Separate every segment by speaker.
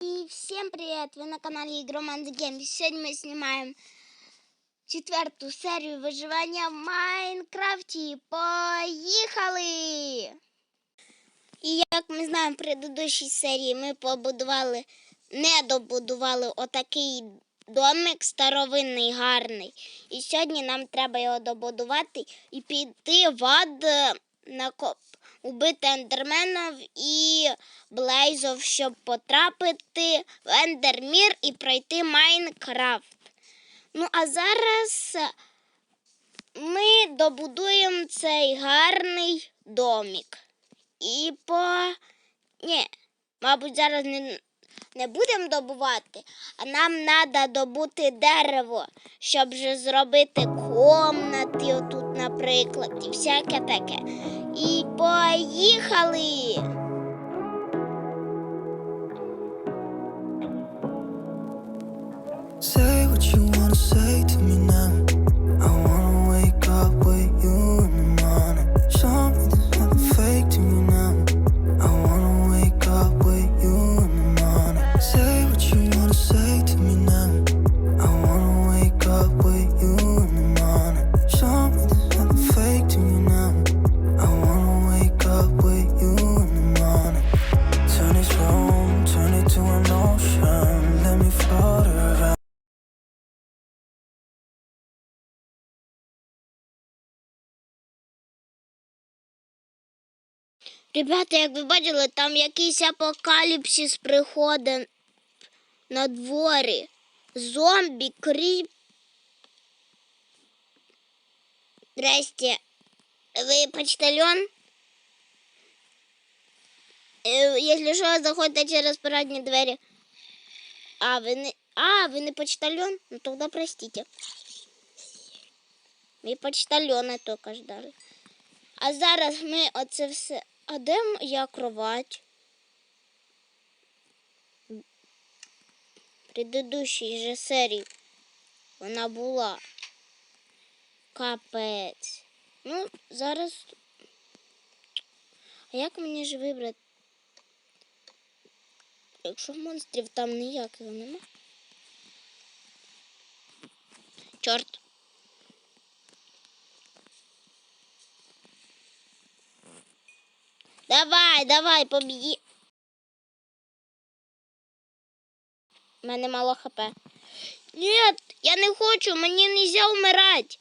Speaker 1: И всем привет! Вы на канале Игроман The Game. Сегодня мы снимаем четвертую серию выживания в Майнкрафте. Поїхали! І як ми знаємо, в предыдущій серії ми побудували, не добудували отакий домик старовинний, гарний. І сьогодні нам треба його добудувати і піти в ад е, на коп убити ендерменів і блейзов, щоб потрапити в ендермір і пройти Майнкрафт. Ну, а зараз ми добудуємо цей гарний домик. І по. Ні, мабуть, зараз не, не будемо добувати, а нам треба добути дерево, щоб вже зробити комнати, отут, наприклад, і всяке таке. І поїхали.
Speaker 2: Say what you wanna say to me
Speaker 1: Ребята, як ви бачили, там якийсь апокаліпсис приходить на дворі. Зомбі, кріп. Здрасте. Ви почтальон? Е, Якщо що, заходьте через парадні двері. А, ви не. А, ви не почтальон? Ну тогда простите. Ми почтальони тільки ждали. А зараз ми оце все. А де моя кровать? В предыдущій же серії вона була. Капець. Ну, зараз. А як мені ж вибрати? Якщо монстрів там ніяких нема. Чорт. Давай, давай, побіги. У мене мало хп. Ні, я не хочу, мені не можна вмирати.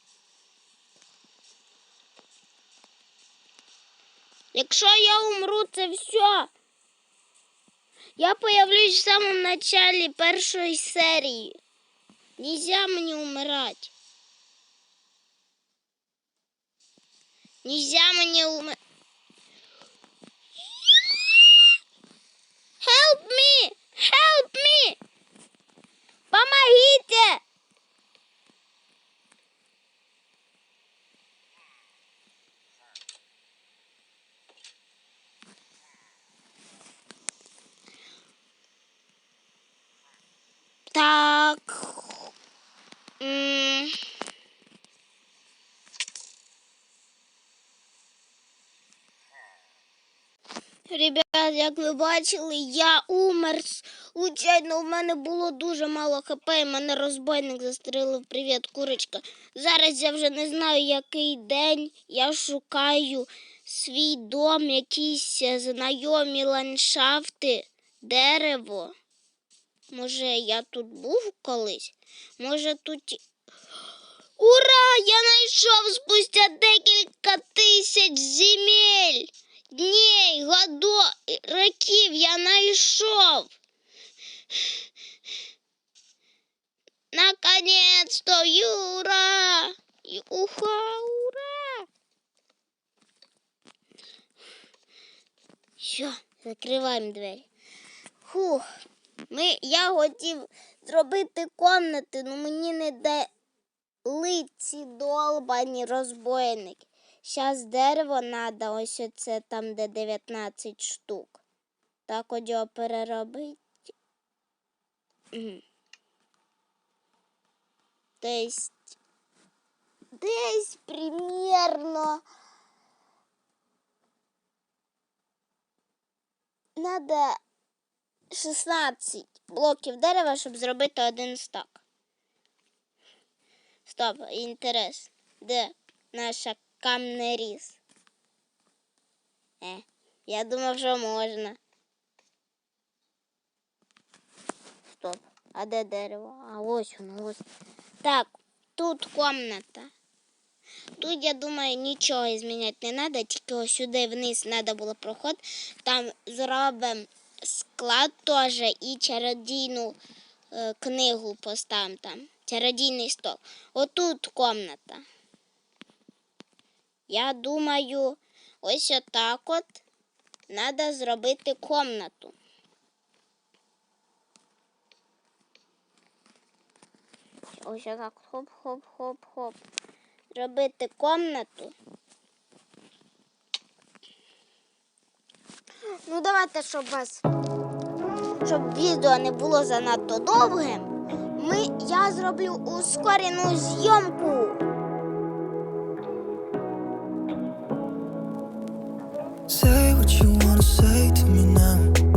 Speaker 1: Якщо я умру, це все. Я появлюсь в самому началі першої серії. Нельзя мені умирати. Нельзя мені умирати. Help me! Help me! Помогите! Як ви бачили, я умер. Случайно, у мене було дуже мало хп, і мене розбойник застрелив. Привіт, курочка. Зараз я вже не знаю, який день. Я шукаю свій дом, якісь е, знайомі ландшафти, дерево. Може, я тут був колись? Може тут. Ура! Я знайшов спустя декілька тисяч земель! Дней, годов, років я знайшов. Наконец-то, Юра! Уха, ура! Все, закриваємо двері. Фух, ми, я хотів зробити комнати, але мені не дали ці долбані розбойники. Зараз дерево треба, ось оце там, де 19 штук. Так от його переробити. Десь, десь примерно надо 16. блоків дерева, щоб зробити один стак. Стоп, інтерес. Де наша камнеріз? Е, я думав, що можна. Стоп. А де дерево? А ось воно, ось. Так, тут комната. Тут, я думаю, нічого зміняти не треба, тільки ось сюди вниз треба було проход. Там зробимо склад теж і чародійну е, книгу поставимо там. Чародійний стол. Отут комната. Я думаю, ось отак от треба зробити комнату. Ось так хоп-хоп-хоп-хоп. Робити комнату. Ну, давайте, щоб вас, щоб відео не було занадто довгим, ми, я зроблю ускорену зйомку.
Speaker 2: Say to me now.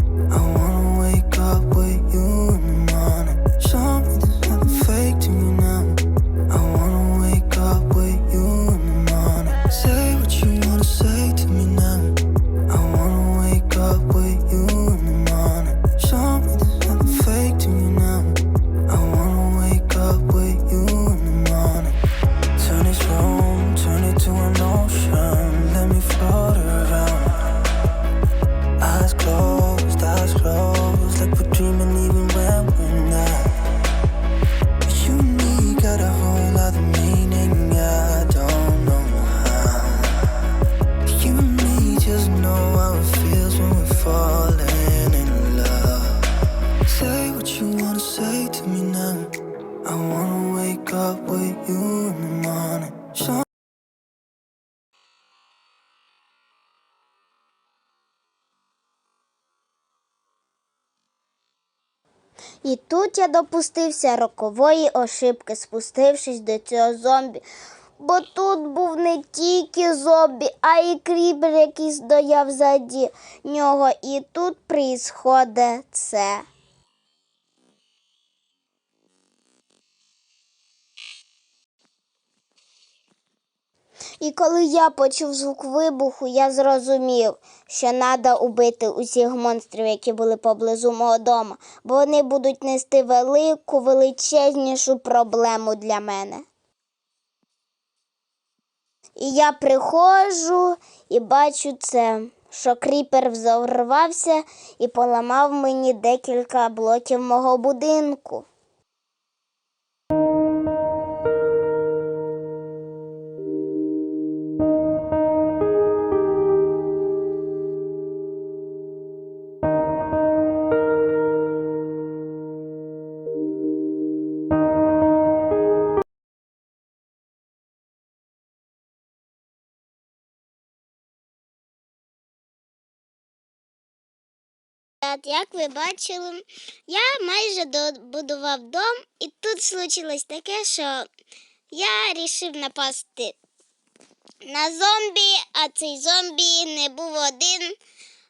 Speaker 1: І тут я допустився рокової ошибки, спустившись до цього зомбі. Бо тут був не тільки зомбі, а й крібер, який стояв заді нього. І тут приїсходить це. І коли я почув звук вибуху, я зрозумів, що треба убити усіх монстрів, які були поблизу мого дому, бо вони будуть нести велику, величезнішу проблему для мене. І я приходжу і бачу це, що кріпер взорвався і поламав мені декілька блоків мого будинку. Як ви бачили, я майже добудував дом, і тут случилось таке, що я вирішив напасти на зомбі, а цей зомбі не був один,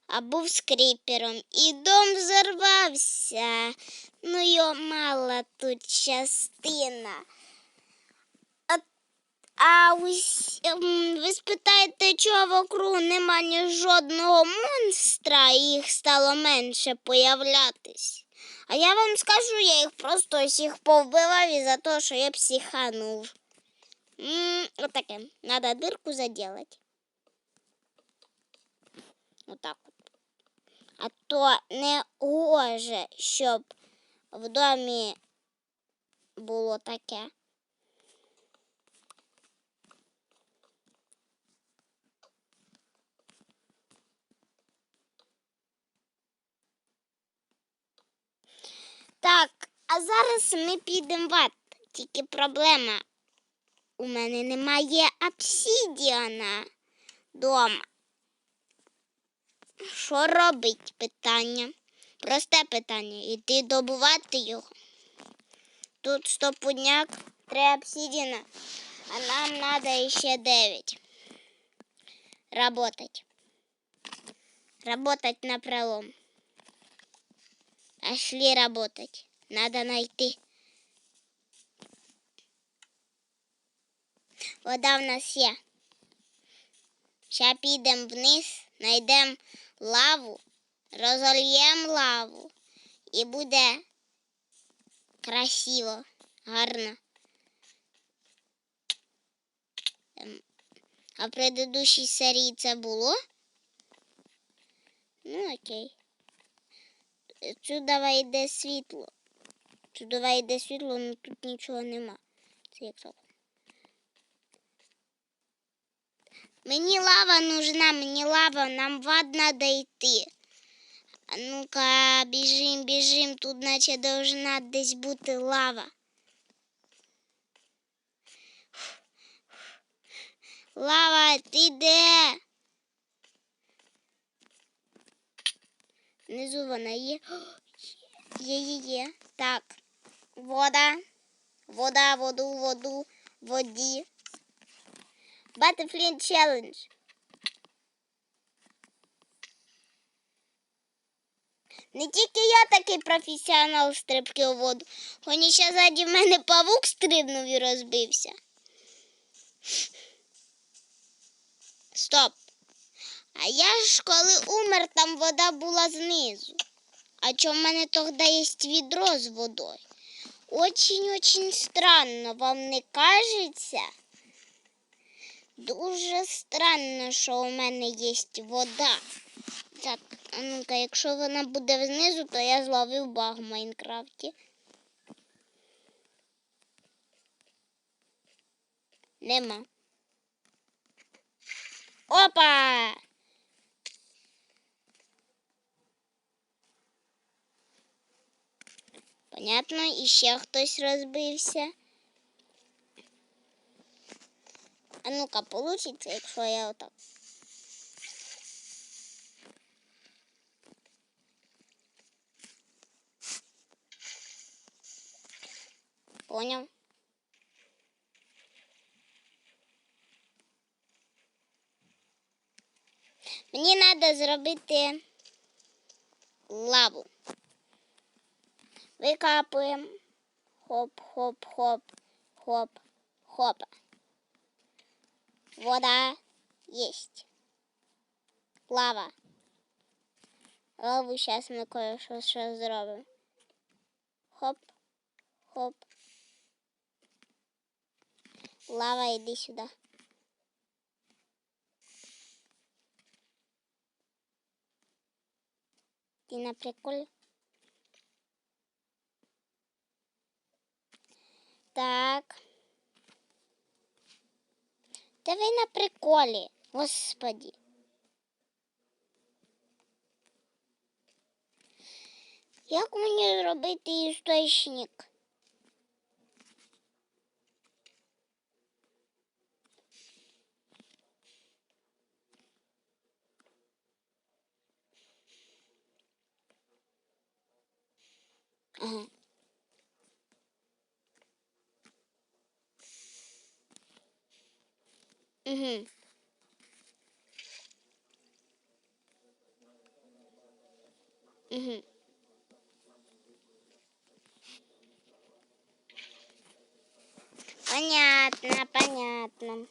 Speaker 1: а був з кріпером. І дом взорвався. Ну, його мала тут частина. А, ось, ем, ви спитаєте, чого вокруг нема ні жодного монстра, і їх стало менше появлятись. А я вам скажу, я їх просто всіх повбивав із-за того, що я психанув. Отаке. Надо дирку заделать. Отак от. А то не гоже, щоб в домі було таке. Так, а зараз ми підемо в ад. Тільки проблема. У мене немає обсідіана дома. Що робить питання? Просте питання. Іти добувати його. Тут стопудняк, три обсідіна, а нам треба ще дев'ять. Работать. Работать на пролом. Пошли работать. Надо найти. Вода в нас є. Ще підемо вниз, знайдемо лаву, розольємо лаву і буде красиво, гарно. Ем, А в предыдущій серії це було? Ну окей. Сюди йде світло. Сюди йде світло, але тут нічого нема. Це як так? Мені лава нужна, мені лава, нам в ад надо йти. А ну-ка, біжим, біжим, тут наче должна десь бути лава. Лава, ти де? Внизу вона є. Є, є, є. Так. Вода. Вода, воду, воду, воді. Butterfly Challenge. Не тільки я такий професіонал стрибки у воду. Хоні ще ззаді в мене павук стрибнув і розбився. Стоп. А я ж коли умер, там вода була знизу. А чому в мене тоді є відро з водою? Очень-очень странно, вам не кажеться? Дуже странно, що у мене є вода. Так, а ну-ка, якщо вона буде знизу, то я зловив баг в Майнкрафті. Нема. Опа! Понятно, і ще хтось розбився. А ну-ка, получиться, якщо я отак. Поняв. Мені треба зробити лаву. Викапуємо. Хоп, хоп, хоп, хоп, хоп. Вода есть. Лава. Лаву сейчас ми кое-що ще зробимо. Хоп, хоп. Лава, іди сюди. Ти на приколі? Так. Та ви на приколі, господі. Як мені зробити істочник? Ага. Угу. Угу. Понятно, понятно.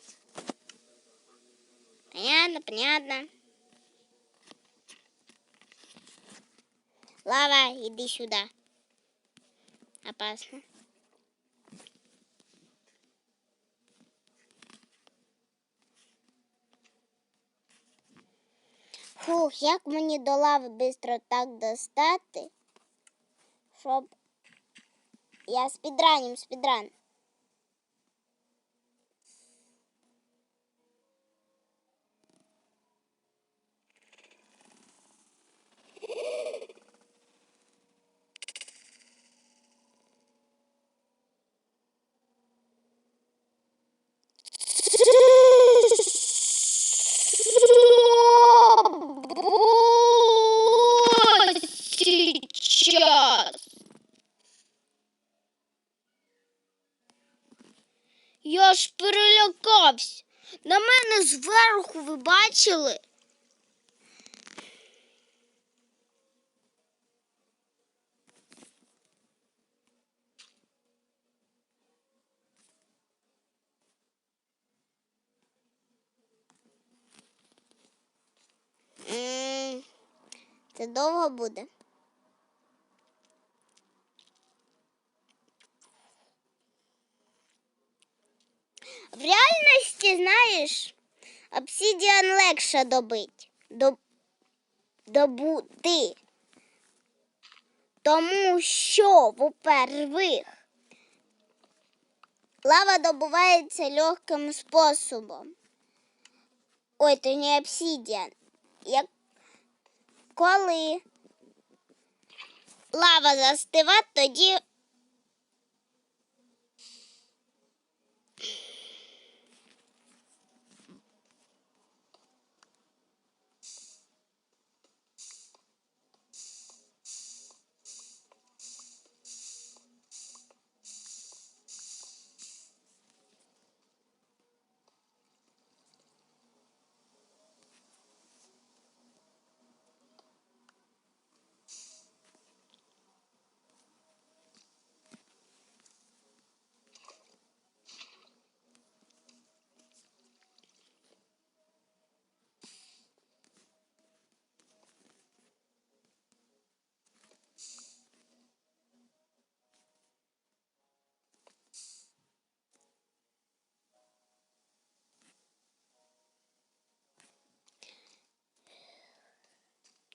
Speaker 1: Понятно, понятно. Лава, иди сюда. Опасно. Фух, як мені до лави швидко так достати, щоб я спідранім спідран. аж перелякався. На мене зверху ви бачили. Це довго буде. Обсидіан легше добить. Доб... Добути. Тому що, во-первых, лава добувається легким способом. Ой, то не обсидіан. Як коли лава застива, тоді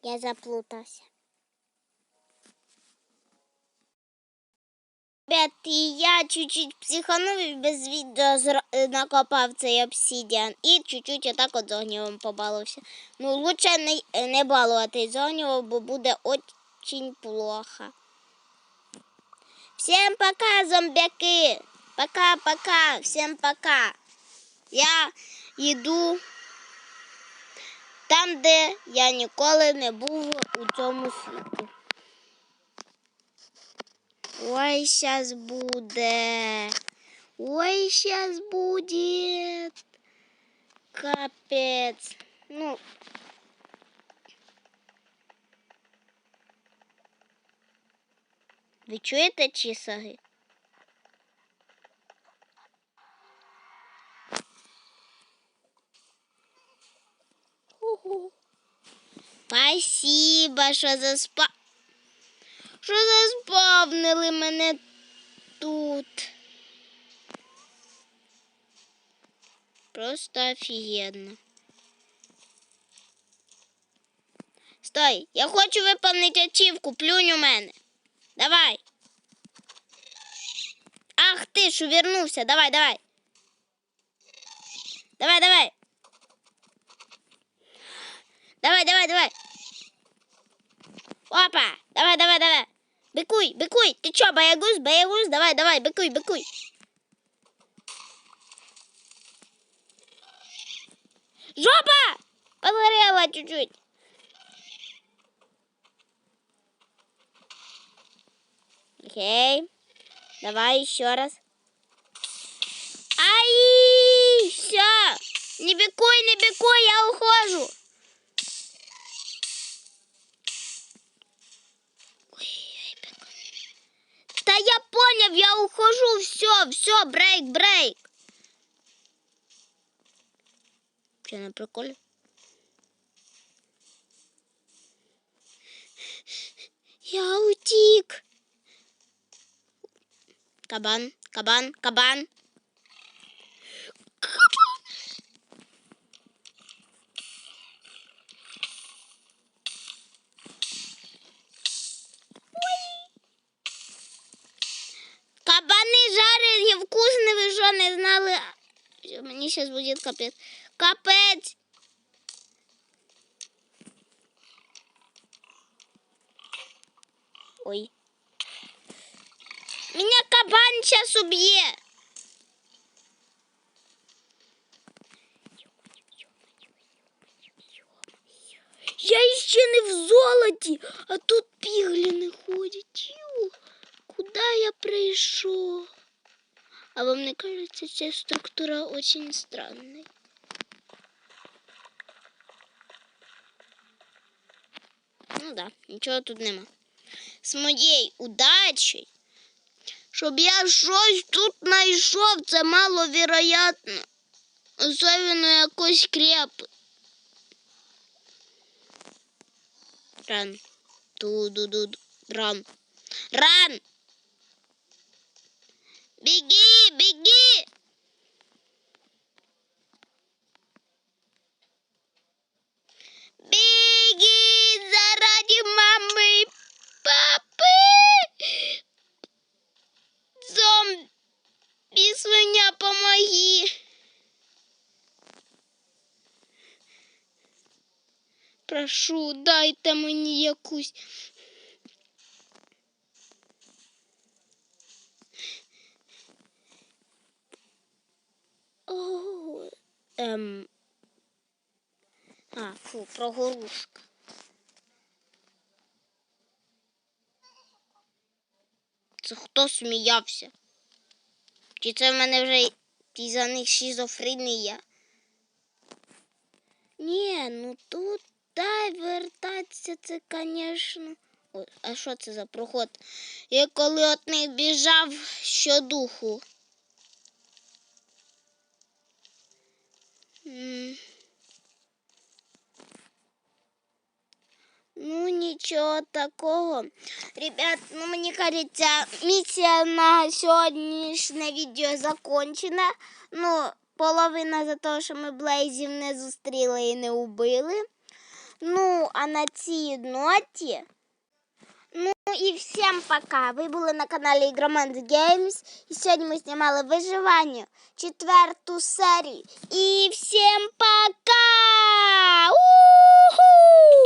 Speaker 1: я заплутався. Ребят, і я чуть-чуть психанув і без відео е, накопав цей обсидіан і чуть-чуть отак от з огнівом побалився. Ну, лучше не, е, не балувати з огнівом, бо буде очень плохо. Всем пока, зомбяки! Пока-пока, всем пока. Я йду там, де я ніколи не був у цьому світі. Ой, сейчас буде. Ой, сейчас будет. Капец. Ну. Ви чуєте чисаги? Ху-ху. Спасибо, що заспа... Що заспавнили мене тут. Просто офігенно. Стой, я хочу виповнити ачівку, плюнь у мене. Давай. Ах ти ж увернувся, давай, давай. Давай, давай. Давай, давай, давай. Опа! Давай, давай, давай. Быкуй, быкуй. Ты чё, боягуз, боягуз? Давай, давай, быкуй, быкуй. Жопа! Подгорела чуть-чуть. Окей. Давай еще раз. Ай! Все! Не бекуй, не бекуй, я ухожу. Та я поняв, я ухожу, все, все, брейк, брейк. Че на приколе? Я утік. Кабан, кабан, кабан. Кабан. Всё, Мені зараз буде капець. Капець! Ой. Меня кабан сейчас убьет. Я ще не в золоті, а тут пігліни ходять. Ю, куди я прийшов? А вам не кажется, ця структура очень странной? Ну да, нічого тут нема. З моєю удачею, щоб я щось тут знайшов, це маловероятно. Особливо якось креп. Ран. Ту-ду-ду. Ран. Ран! Беги, беги! Беги заради мамы и папы! Зомби, свиня, помоги! Прошу, дайте мені якусь. О, ем. А, фу, прогорушка. Це хто сміявся? Чи це в мене вже із за них шизофренія? Ні, ну тут дай вертатися, це, звісно. А що це за проход? Я коли от них біжав щодуху. Ну, нічого такого. Ребят, ну мені кажеться, місія на сьогоднішнє відео закончена. Ну, половина за те, що ми Блейзів не зустріли і не убили. Ну, а на цій ноті. Ну и всем пока! Вы были на канале Игроманд Games і сьогодні ми знімали виживання четверту серію. І всім пока! У-ху!